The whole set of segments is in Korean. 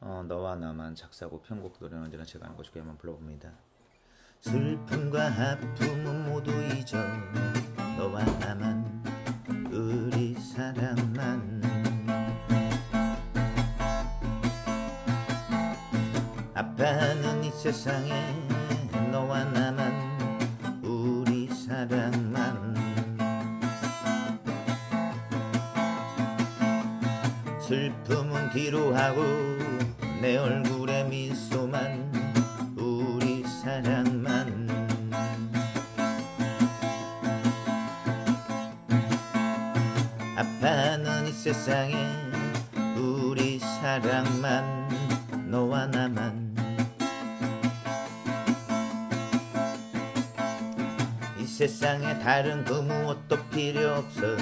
어, 너와 나만 작사고 편곡 노래는 언제나 제가 하는 것이고 한번 불러봅니다. 슬픔과 아픔은 모두 잊어 너와 나만 우리 사랑만 아빠는 이 세상에 슬픔은 뒤로 하고 내 얼굴에 미소만 우리 사랑만. 아빠는 이 세상에 우리 사랑만 너와 나만. 이 세상에 다른 그 무엇도 필요 없어.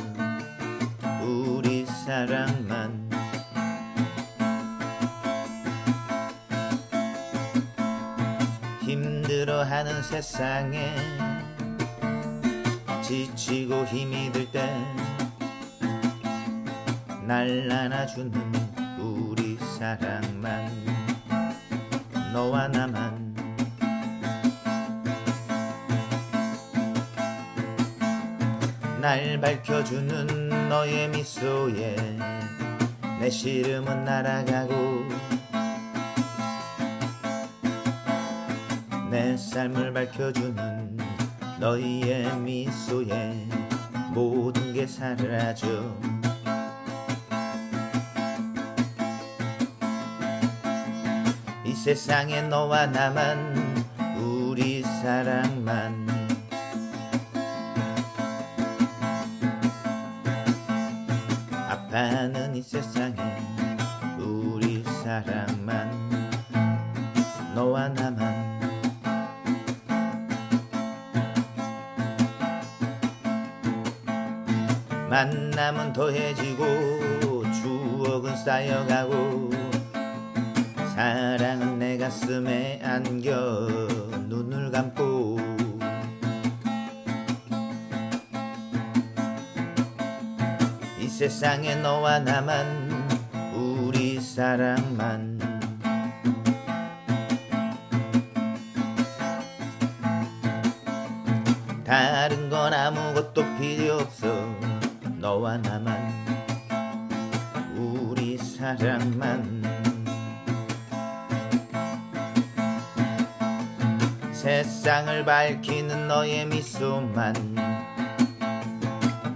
우리 사랑만 하는 세상에 지치고 힘이 들 때 날 안아주는 우리 사랑만 너와 나만. 날 밝혀주는 너의 미소에 내 시름은 날아가고 내 삶을 밝혀주는 너의 미소에 모든 게 사라져. 이 세상에 너와 나만 우리 사랑만. 아빠는 이 세상에 우리 사랑만. 너와 나 만 만남은 더해지고 추억은 쌓여가고 사랑은 내 가슴에 안겨 눈을 감고 이 세상에 너와 나만 우리 사랑만 다른 건 아무것도 필요 없어 너와 나만 우리 사랑만. 세상을 밝히는 너의 미소만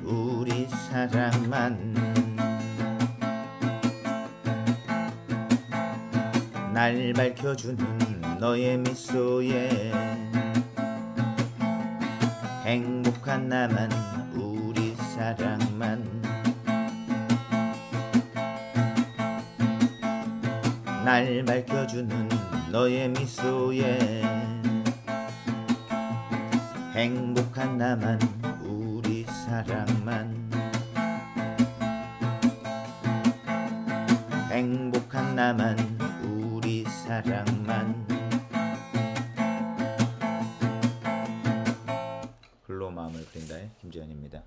우리 사랑만. 날 밝혀주는 너의 미소에 행복한 나만 우리 사랑 날 밝혀주는 너의 미소에 행복한 나만 우리 사랑만 행복한 나만 우리 사랑만 글로 마음을 그린다의 김지현입니다.